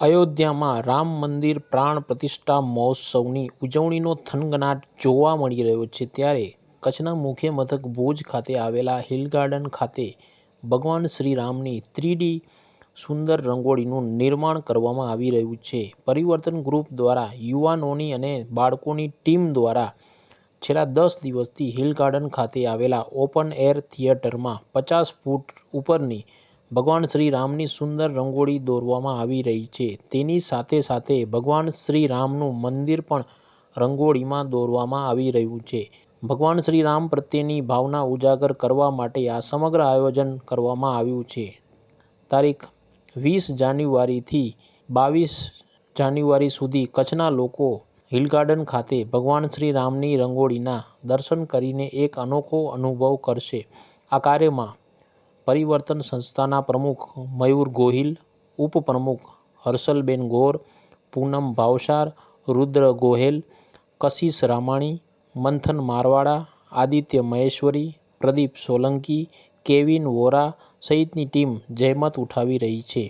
અયોધ્યામાં રામ મંદિર પ્રાણ પ્રતિષ્ઠા મહોત્સવની ઉજવણીનો થનગનાટ જોવા મળી રહ્યો છે ત્યારે કચ્છના મુખ્ય મથક ભુજ ખાતે આવેલા હિલ ગાર્ડન ખાતે ભગવાન શ્રીરામની થ્રીડી સુંદર રંગોળીનું નિર્માણ કરવામાં આવી રહ્યું છે. પરિવર્તન ગ્રુપ દ્વારા યુવાનોની અને બાળકોની ટીમ દ્વારા છેલ્લા દસ દિવસથી હિલ ગાર્ડન ખાતે આવેલા ઓપન એર થિયેટરમાં પચાસ ફૂટ ઉપરની ભગવાન શ્રી રામની સુંદર રંગોળી દોરવામાં આવી રહી છે. તેની સાથે સાથે ભગવાન શ્રી રામનું મંદિર પણ રંગોળીમાં દોરવામાં આવી રહ્યું છે. ભગવાન શ્રી રામ પ્રત્યેની ભાવના ઉજાગર કરવા માટે આ સમગ્ર આયોજન કરવામાં આવ્યું છે. તારીખ વીસ જાન્યુઆરીથી બાવીસ જાન્યુઆરી સુધી કચ્છના લોકો હિલ ગાર્ડન ખાતે ભગવાન શ્રી રામની રંગોળીના દર્શન કરીને એક અનોખો અનુભવ કરશે. આ કાર્યમાં પરિવર્તન સંસ્થાના પ્રમુખ મયુર ગોહિલ, ઉપપ્રમુખ હર્ષલબેન ગોર, પૂનમ ભાવસાર, રુદ્ર ગોહેલ, કશિશ રામાણી, મંથન મારવાડા, આદિત્ય મહેશ્વરી, પ્રદીપ સોલંકી, કેવિન વોરા સહિતની ટીમ જહેમત ઉઠાવી રહી છે.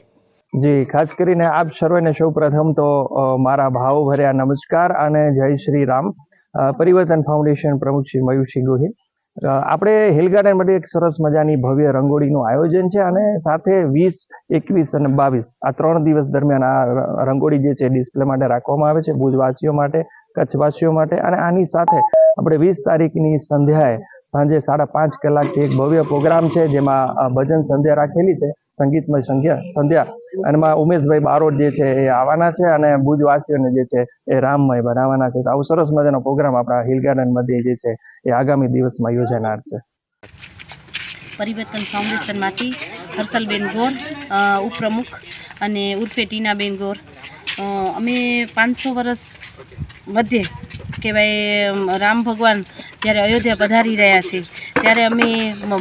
જી, ખાસ કરીને આપ સર્વેને સૌપ્રથમ તો મારા મારા ભાવભર્યા નમસ્કાર અને જય શ્રી રામ. પરિવર્તન ફાઉન્ડેશન પ્રમુખ શ્રી મયુરસિંહ ગોહિલ. આપણે હિલ ગાર્ડન માટે એક સરસ મજાની ભવ્ય રંગોળીનું આયોજન છે અને સાથે વીસ, એકવીસ અને બાવીસ આ ત્રણ દિવસ દરમિયાન આ રંગોળી જે છે ડિસ્પ્લે માટે રાખવામાં આવે છે ભુજવાસીઓ માટે. કચ્છવાસીઓ માટે અને આની સાથે આપણે વીસ તારીખની સંધ્યાએ સાંજે સાડા પાંચ કલાકથી એક ભવ્ય પ્રોગ્રામ છે, જેમાં ભજન સંધ્યા રાખેલી છે, સંગીતમય સંધ્યા સંધ્યા. અને ઉમેશભાઈ બારોટ જે છે એ આવવાના છે અને ભુજવાસીઓને જે છે એ રામમય બનાવવાના છે. તો આવો સરસ મજાનો પ્રોગ્રામ આપણા હિલ ગાર્ડન મધ્ય જે છે એ આગામી દિવસમાં યોજાનાર છે. પરિવર્તન ફાઉન્ડેશનમાંથી હર્ષલબેન ગોર ઉપપ્રમુખ અને ઉર્ફે ટીનાબેન ગોર. અમે પાંચસો વર્ષ મધ્યે કે ભાઈ રામ ભગવાન જ્યારે અયોધ્યા પધારી રહ્યા છે, ત્યારે અમે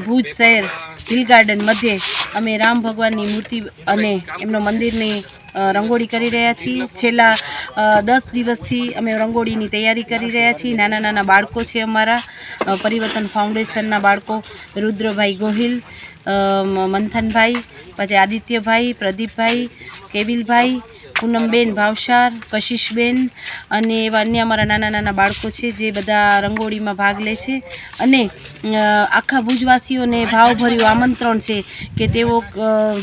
ભુજ શહેર હિલ ગાર્ડન મધ્યે અમે રામ ભગવાનની મૂર્તિ અને એમનો મંદિરની રંગોળી કરી રહ્યા છીએ. છેલ્લા દસ દિવસથી અમે રંગોળીની તૈયારી કરી રહ્યા છીએ. નાના નાના બાળકો છે અમારા પરિવર્તન ફાઉન્ડેશનના બાળકો રુદ્રભાઈ ગોહિલ મંથનભાઈ, પછી આદિત્યભાઈ, પ્રદીપભાઈ, કેવિલભાઈ પૂનમબેન ભાવસાર, કશિશબેન અને એવા અન્ય અમારા નાના નાના બાળકો છે જે બધા રંગોળીમાં ભાગ લે છે. અને આખા ભુજવાસીઓને ભાવભર્યું આમંત્રણ છે કે તેઓ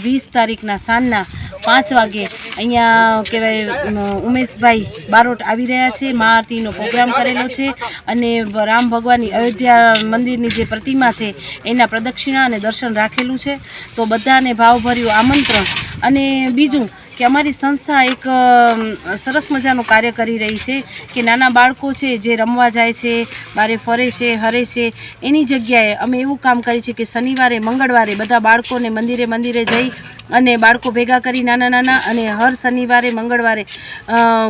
વીસ તારીખના સાંજના પાંચ વાગે અહીંયા કહેવાય ઉમેશભાઈ બારોટ આવી રહ્યા છે. મા આરતીનો પ્રોગ્રામ કરેલો છે અને રામ ભગવાનની અયોધ્યા મંદિરની જે પ્રતિમા છે એના પ્રદક્ષિણા અને દર્શન રાખેલું છે. તો બધાને ભાવભર્યું આમંત્રણ. અને બીજું કે અમારી સંસ્થા એક સરસ મજાનું કાર્ય કરી રહી છે કે નાના બાળકો છે જે રમવા જાય છે બારે ફરે છે હરે છે એની જગ્યાએ અમે એવું કામ કરીએ છીએ કે શનિવારે મંગળવારે બધા બાળકોને મંદિરે મંદિરે જઈ અને બાળકો ભેગા કરી નાના નાના અને હર શનિવારે મંગળવારે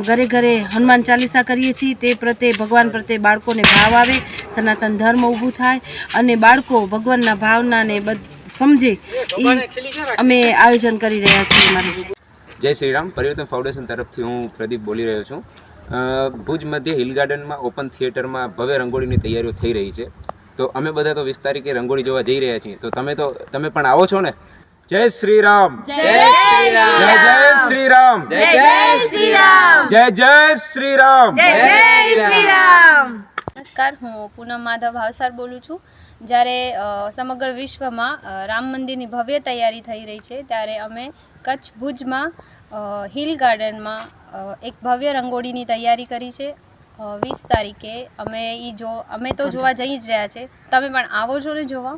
ઘરે ઘરે હનુમાન ચાલીસા કરીએ છીએ. તે પ્રત્યે ભગવાન પ્રત્યે બાળકોને ભાવ આવે સનાતન ધર્મ ઊભું થાય અને બાળકો ભગવાનના ભાવનાને બધ સમજે. એ અમે આયોજન કરી રહ્યા છીએ. અમારું જય શ્રી રામ. પરિવર્તન ફાઉન્ડેશન તરફથી હું પ્રદીપ બોલી રહ્યો છું. ભુજ મધ્ય હિલ ગાર્ડનમાં ઓપન થિયેટરમાં ભવ્ય રંગોળીની તૈયારીઓ થઈ રહી છે. તો અમે બધા તો વીસ તારીખે રંગોળી જોવા જઈ રહ્યા છીએ. તો તમે તો તમે પણ આવો છો ને? જય શ્રી રામ. જય શ્રી જય જય શ્રી રામ. જય જય શ્રી રામ. જય જય શ્રી રામ. નમસ્કાર હું પૂનમ માધવ ભાવસાર બોલું છું. જ્યારે સમગ્ર વિશ્વમાં રામ મંદિરની ભવ્ય તૈયારી થઈ રહી છે, ત્યારે અમે કચ્છ ભુજમાં હિલ ગાર્ડનમાં એક ભવ્ય રંગોળીની તૈયારી કરી છે. વીસ તારીખે અમે એ જો, અમે તો જોવા જઈ જ રહ્યા છે. તમે પણ આવો છો ને જોવા?